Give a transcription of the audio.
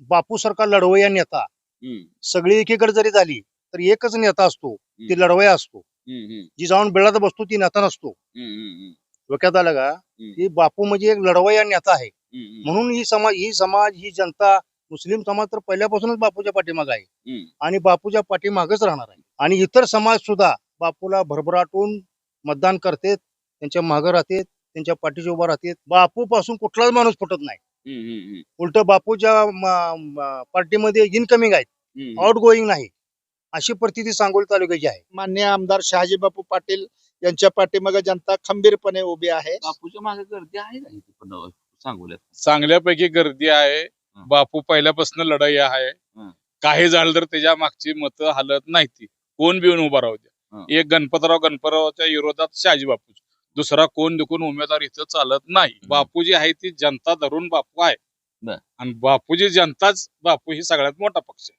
बापू सारखा लढवय्या नेता. सगळी एकीकडे जरी झाली तर एकच नेता असतो ती लढवय्या असतो. जी जाऊन बेळात बसतो ती नेता नसतो. डोक्यात आलं का. की बापू म्हणजे एक लढवय्या नेता आहे. म्हणून ही समाज ही समाज ही जनता मुस्लिम समाज तर पहिल्यापासूनच बापूच्या पाठीमाग आहे. आणि बापूच्या पाठीमागच राहणार आहे. आणि इतर समाज सुद्धा बापूला भरभराटून मतदान करतेत त्यांच्या मागं राहतेत त्यांच्या पाठीशी उभा राहतेत. बापू पासून कुठलाच माणूस फुटत नाही. उलट बापूच्या पार्टीमध्ये इनकमिंग आहेत. आउट गोईंग नाही. अशी परिस्थिती सांगोली तालुक्याची आहे. मान्य आमदार शहाजी बापू पाटील यांच्या पाठीमागे जनता खंबीरपणे उभी आहे. बापूच्या मागे गर्दी आहे सांगूल्यात? चांगल्यापैकी गर्दी आहे. बापू पहिल्यापासून लढाई आहे. हं. काही झालं तर त्याच्या मागची मतं हलत नाही ती. कोण बी येऊन उभा राहू. द्या. एक गणपतराव गणपतरावच्या विरोधात शहाजी बापू दुसरा कोण दुखून उमेदवार इथं चालत नाही. बापू जी आहे ती जनता धरून बापू आहे. आणि बापूजी जनताच बापू ही सगळ्यात मोठा पक्ष आहे.